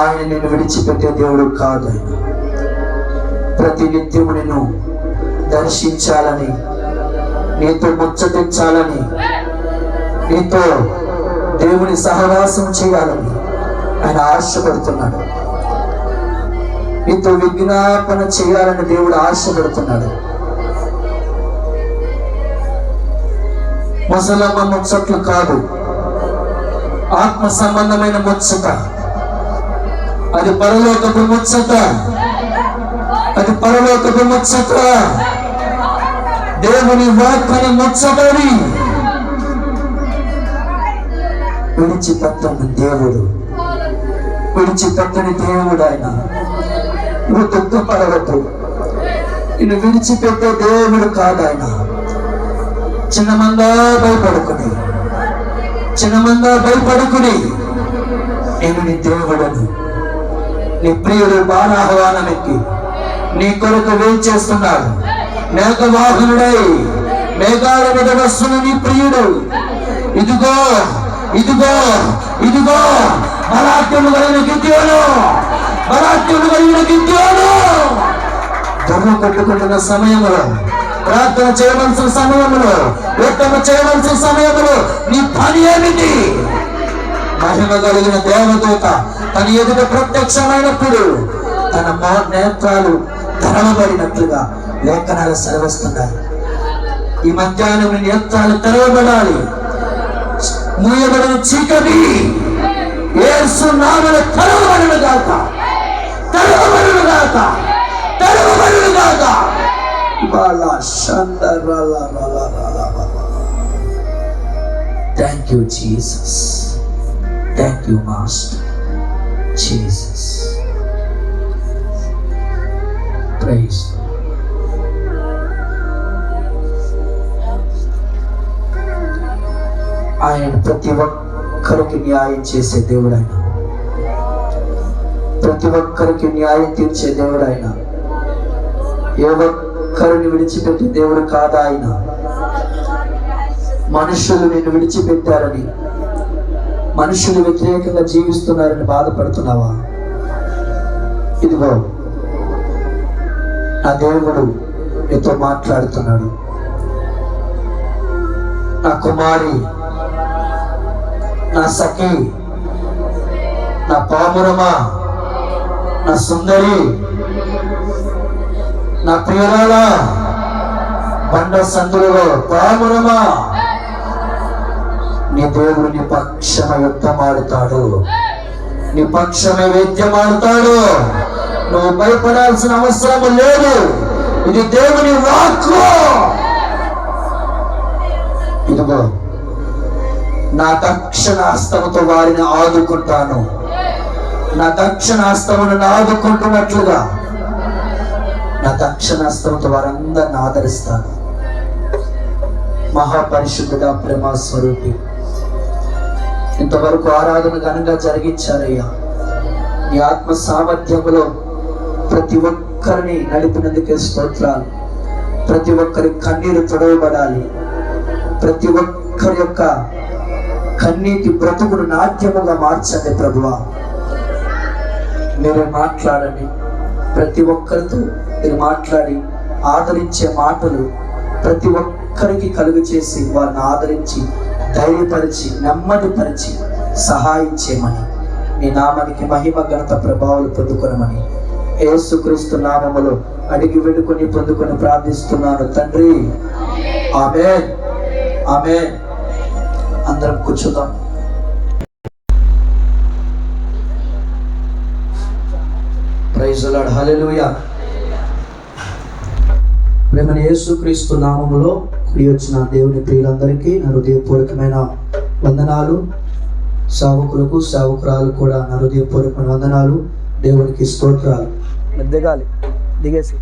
ఆయన నేను విడిచిపెట్టే దేవుడు కాదు ప్రతి నిత్యము నేను దర్శించాలని నీతో ముచ్చటించాలని నీతో దేవుని సహవాసం చేయాలని ఆయన ఆశపడుతున్నాడు. నీతో విజ్ఞాపన చేయాలని దేవుడు ఆశపడుతున్నాడు. ముసలమ్మ ముచ్చట్లు కాదు. ఆత్మ సంబంధమైన ముచ్చట. అది పరలోకపు ముచ్చట. అది పరలోకపు ముచ్చట. దేవుని వాక్యని ముచ్చటని విడిచిపెట్టని దేవుడు. విడిచిపెట్టని దేవుడు ఆయన. నువ్వు దుఃఖపడవద్దు. నిన్ను విడిచిపెట్టే దేవుడు కాదాయన చిన్నమందా భయపడుకుని. చిన్నమందా భయపడుకుని. నేను నీ దేవుడను. నీ ప్రియుడు బాణాహ్వానం నీ కొరకు వేచి చేస్తున్నాడు. మేఘవాహనుడై మేఘాల మీద వస్తున్న నీ ప్రియుడు. ఇదిగో ఇదిగో ఇదిగో బలాత్యము కలిగిన గిద్యోను బలాత్యము కలిగిన గిద్యోను. దొంగ కొట్టుకుంటున్న సమయంలో ప్రార్థన చేయవలసిన సమయంలో ఉత్తమ చేయవలసిన సమయంలో నీ పని ఏమిటి? మహిమ కలిగిన దేవదూత తన ఎదుట ప్రత్యక్షమైనప్పుడు తన మో నేత్రాలు తెరవబడినట్లుగా లేఖనాలు సెలవిస్తున్నాయి. ఈ మధ్యాహ్నం నేత్రాలు తెరవబడాలి. మూయబడిన చీకటి ఏసు నామల తెరవబడిన గాక. తెరవబడిన గాక. తెరవబడిన గాక. బాల బాల thank you Jesus Thank you, Master. Jesus. Praise. ఆయన ప్రతి ఒక్కరికి న్యాయం చేసే దేవుడు ఆయన ప్రతి ఒక్కరికి న్యాయం తీర్చే దేవుడు ఆయన ఏ ఒక్కరిని విడిచిపెట్టే దేవుడు కాదా ఆయన మనుషులు నేను విడిచిపెట్టారని మనుషులు వ్యతిరేకంగా జీవిస్తున్నారని బాధపడుతున్నావా? ఇదిగో నా దేవుడు నీతో మాట్లాడుతున్నాడు. నా కుమారి నా సఖి నా పామురమా నా సుందరి నా ప్రియురాల బండ సందులలో పామురమా నీ దేవుడు నీ పక్షమ యుద్ధమాడుతాడు. నీ పక్షమే వేద్యమాడుతాడు. నువ్వు భయపడాల్సిన అవసరం లేదు. ఇది దేవుని వాక్కు. ఇదిగో నా దక్షిణ హస్తముతో వారిని ఆదుకుంటాను. నా దక్షిణ హస్తమును ఆదుకుంటున్నట్లుగా. నా దక్షిణ హస్తముతో వారందరిని ఆదరిస్తాను. మహాపరిశుద్ధుడా ప్రేమ స్వరూపి ఇంతవరకు ఆరాధన ఘనంగా జరిగించారయ్యా. నీ ఆత్మ సామర్థ్యములో ప్రతి ఒక్కరిని నడిపినందుకే స్తోత్రాలు. ప్రతి ఒక్కరి కన్నీరు తొడవబడాలి. ప్రతి ఒక్కరి యొక్క కన్నీటి బ్రతుకుడు నాట్యముగా మార్చండి ప్రభువా. మీరు మాట్లాడండి. ప్రతి ఒక్కరితో మీరు మాట్లాడి ఆదరించే మాటలు ప్రతి ఒక్కరికి కలుగు చేసి వారిని ఆదరించి ధైర్యపరిచి నెమ్మదిపరిచి సహాయం చేయమని. నీ నామానికి మహిమ ఘనత ప్రభావాలు పొందుకొనమని. ఏసుక్రీస్తు నామములో అడిగి వెడుకొని పొందుకొని ప్రార్థిస్తున్నాను తండ్రి. ఆమె ఆమె అందరం కూర్చుందాం. Praise lord hallelujah. ప్రేమని యేసుక్రీస్తు నామములో కూడి వచ్చిన దేవుని ప్రియులందరికీ నా హృదయపూర్వకమైన వందనాలు. సావకులకు సావకురాలు కూడా నా హృదయపూర్వకమైన వందనాలు. దేవునికి స్తోత్రాలు. దిగాలి దిగేసి.